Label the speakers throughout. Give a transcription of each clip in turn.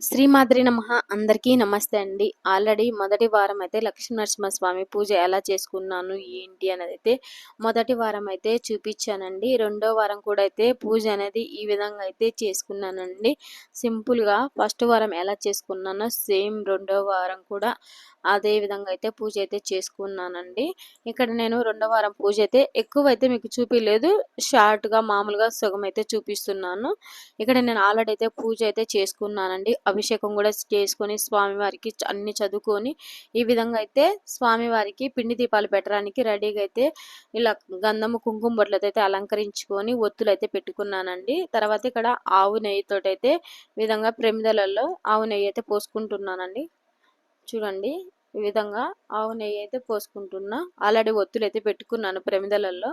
Speaker 1: శ్రీమాద్రి నమ. అందరికీ నమస్తే అండి. ఆల్రెడీ మొదటి వారం అయితే లక్ష్మీనరసింహస్వామి పూజ ఎలా చేసుకున్నాను ఏంటి అనేది అయితే మొదటి వారం అయితే చూపించానండి. రెండో వారం కూడా అయితే పూజ అనేది ఈ విధంగా అయితే చేసుకున్నానండి. సింపుల్గా ఫస్ట్ వారం ఎలా చేసుకున్నానో సేమ్ రెండో వారం కూడా అదే విధంగా అయితే పూజ అయితే చేసుకున్నానండి. ఇక్కడ నేను రెండో వారం పూజ అయితే ఎక్కువ అయితే మీకు చూపించలేదు షార్ట్గా మామూలుగా సగం అయితే చూపిస్తున్నాను. ఇక్కడ నేను ఆల్రెడీ అయితే పూజ అయితే చేసుకున్నానండి. అభిషేకం కూడా చేసుకొని స్వామివారికి అన్ని చదువుకొని ఈ విధంగా అయితే స్వామివారికి పిండి దీపాలు పెట్టడానికి రెడీగా అయితే ఇలా గంధము కుంకుమ బొట్లతో అయితే అలంకరించుకొని ఒత్తులు అయితే పెట్టుకున్నానండి. తర్వాత ఇక్కడ ఆవు నెయ్యితో అయితే విధంగా ప్రమిదలలో ఆవు నెయ్యి అయితే పోసుకుంటున్నానండి. చూడండి ఈ విధంగా ఆవు నెయ్యి అయితే పోసుకుంటున్నా. ఆల్రెడీ ఒత్తులు అయితే పెట్టుకున్నాను ప్రమిదలలో.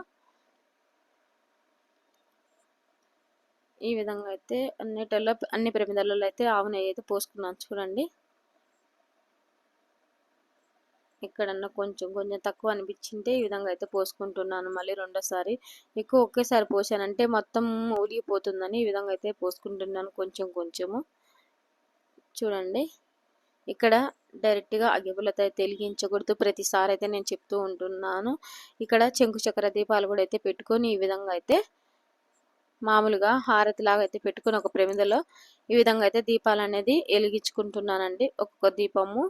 Speaker 1: ఈ విధంగా అయితే అన్నిటిలో అన్ని ప్రమిదలలో అయితే ఆవు నెయ్యి అయితే పోసుకున్నాను చూడండి. ఎక్కడన్నా కొంచెం కొంచెం తక్కువ అనిపించింటే ఈ విధంగా అయితే పోసుకుంటున్నాను మళ్ళీ రెండోసారి. ఎక్కువ ఒకేసారి పోసానంటే మొత్తం ఊరిగిపోతుందని ఈ విధంగా అయితే పోసుకుంటున్నాను కొంచెం కొంచెము. చూడండి. ఇక్కడ డైరెక్ట్గా అగ్గిపులతో అయితే వెలిగించకూడదు ప్రతిసారి అయితే నేను చెప్తూ ఉంటున్నాను. ఇక్కడ చెంకు చక్ర దీపాలు కూడా అయితే పెట్టుకొని ఈ విధంగా అయితే మామూలుగా హారతి లాగా అయితే పెట్టుకుని ఒక ప్రమిదలో ఈ విధంగా అయితే దీపాలు అనేది వెలిగించుకుంటున్నానండి. ఒక్కొక్క దీపము.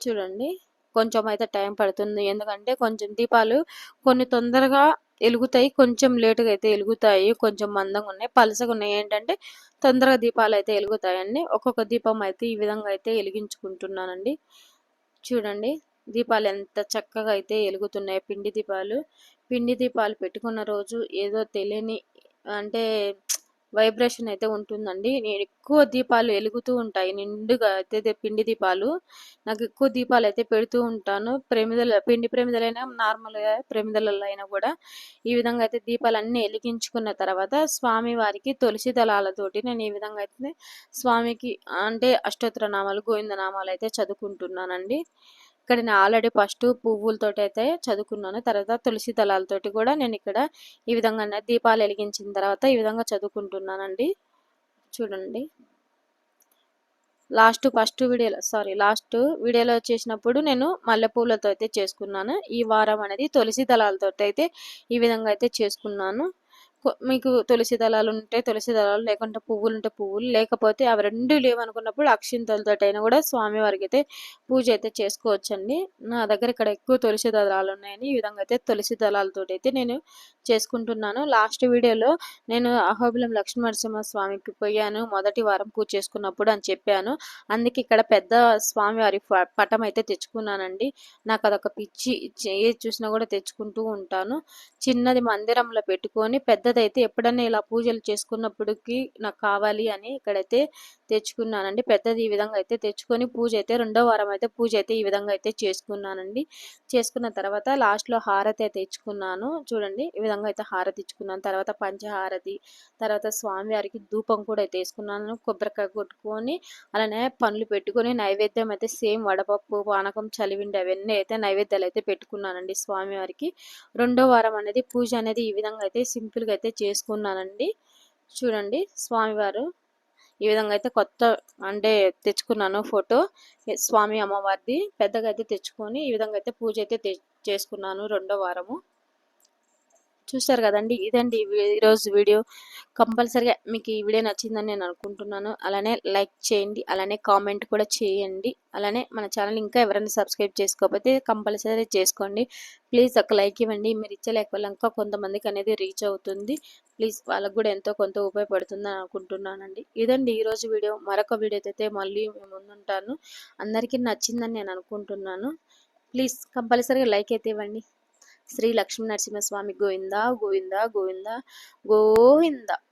Speaker 1: చూడండి కొంచెం అయితే టైం పడుతుంది. ఎందుకంటే కొంచెం దీపాలు కొన్ని తొందరగా వెలుగుతాయి కొంచెం లేటుగా అయితే వెలుగుతాయి కొంచెం మందంగా ఉన్నాయి పలసగా ఉన్నాయి ఏంటంటే తొందరగా దీపాలు అయితే వెలుగుతాయండి. ఒక్కొక్క దీపం అయితే ఈ విధంగా అయితే వెలిగించుకుంటున్నానండి. చూడండి దీపాలు ఎంత చక్కగా అయితే వెలుగుతున్నాయి. పిండి దీపాలు. పిండి దీపాలు పెట్టుకున్న రోజు ఏదో తెలియని అంటే వైబ్రేషన్ అయితే ఉంటుందండి. నేను ఎక్కువ దీపాలు వెలుగుతూ ఉంటాయి. నిండుగా అయితే పిండి దీపాలు. నాకు ఎక్కువ దీపాలు అయితే పెడుతూ ఉంటాను. ప్రేమిదల పిండి ప్రేమిదలైనా నార్మల్గా ప్రేమిదలలో అయినా కూడా ఈ విధంగా అయితే దీపాలు అన్నీ వెలిగించుకున్న తర్వాత స్వామి వారికి తులసి దళాలతోటి నేను ఈ విధంగా అయితే స్వామికి అంటే అష్టోత్తర నామాలు గోవింద నామాలు అయితే చదువుకుంటున్నానండి. ఇక్కడ నేను ఆల్రెడీ ఫస్ట్ పువ్వులతోటి అయితే చదువుకున్నాను. తర్వాత తులసి దళాలతోటి కూడా నేను ఇక్కడ ఈ విధంగా దీపాలు వెలిగించిన తర్వాత ఈ విధంగా చదువుకుంటున్నానండి. చూడండి. లాస్ట్ ఫస్ట్ వీడియోలో సారీ లాస్ట్ వీడియోలో చేసినప్పుడు నేను మల్లెపూలతో అయితే చేసుకున్నాను. ఈ వారం అనేది తులసి దళాలతో అయితే ఈ విధంగా అయితే చేసుకున్నాను. మీకు తులసి దళాలు ఉంటే తులసి దళాలు లేకుంటే పువ్వులు ఉంటే పువ్వులు లేకపోతే అవి రెండు లేవనుకున్నప్పుడు అక్షింతలతోటైనా కూడా స్వామివారికి అయితే పూజ అయితే చేసుకోవచ్చండి. నా దగ్గర ఇక్కడ ఎక్కువ తులసి దళాలు ఉన్నాయని ఈ విధంగా అయితే తులసి దళాలతో అయితే నేను చేసుకుంటున్నాను. లాస్ట్ వీడియోలో నేను అహోబిలం లక్ష్మీనరసింహ స్వామికి పోయాను మొదటి వారం పూజ చేసుకున్నప్పుడు అని చెప్పాను. అందుకే ఇక్కడ పెద్ద స్వామివారి పటం అయితే తెచ్చుకున్నానండి. నాకు అదొక పిచ్చి ఏది చూసినా కూడా తెచ్చుకుంటూ ఉంటాను. చిన్నది మందిరంలో పెట్టుకొని పెద్ద అయితే ఎప్పుడన్నా ఇలా పూజలు చేసుకున్నప్పటికీ నాకు కావాలి అని ఇక్కడైతే తెచ్చుకున్నానండి. పెద్దది ఈ విధంగా అయితే తెచ్చుకొని పూజ అయితే రెండో వారం అయితే పూజ అయితే ఈ విధంగా అయితే చేసుకున్నానండి. చేసుకున్న తర్వాత లాస్ట్లో హారతి అయితే ఇచ్చుకున్నాను. చూడండి ఈ విధంగా అయితే హారతి ఇచ్చుకున్నాను. తర్వాత పంచహారతి తర్వాత స్వామివారికి ధూపం కూడా అయితే వేసుకున్నాను. కొబ్బరికాయ కొట్టుకొని అలానే పనులు పెట్టుకొని నైవేద్యం అయితే సేమ్ వడపప్పు పానకం చలివిండి అవన్నీ అయితే నైవేద్యాలు అయితే పెట్టుకున్నానండి స్వామివారికి. రెండో వారం అనేది పూజ అనేది ఈ విధంగా అయితే సింపుల్గా అయితే చేసుకున్నానండి. చూడండి స్వామివారు ఈ విధంగా అయితే కొత్త అంటే తెచ్చుకున్నాను ఫోటో. స్వామి అమ్మవారిది పెద్దగా అయితే తెచ్చుకొని ఈ విధంగా అయితే పూజ అయితే చేసుకున్నాను రెండో వారము. చూశారు కదండి. ఇదండి ఈరోజు వీడియో. కంపల్సరిగా మీకు ఈ వీడియో నచ్చిందని నేను అనుకుంటున్నాను. అలానే లైక్ చేయండి. అలానే కామెంట్ కూడా చేయండి. అలానే మన ఛానల్ ఇంకా ఎవరైనా సబ్స్క్రైబ్ చేసుకోకపోతే కంపల్సరీ చేసుకోండి. ప్లీజ్ ఒక లైక్ ఇవ్వండి. మీరు ఇచ్చే లేకపోతే ఇంకా కొంతమందికి అనేది రీచ్ అవుతుంది. ప్లీజ్ వాళ్ళకు కూడా ఎంతో కొంత ఉపయోగపడుతుంది అనుకుంటున్నానండి. ఇదండి ఈరోజు వీడియో. మరొక వీడియో అయితే మళ్ళీ మేము ముందుంటాను. అందరికీ నచ్చిందని నేను అనుకుంటున్నాను. ప్లీజ్ కంపల్సరీగా లైక్ అయితే ఇవ్వండి. శ్రీ లక్ష్మీ నరసింహస్వామి గోవింద గోవింద గోవింద గోవింద.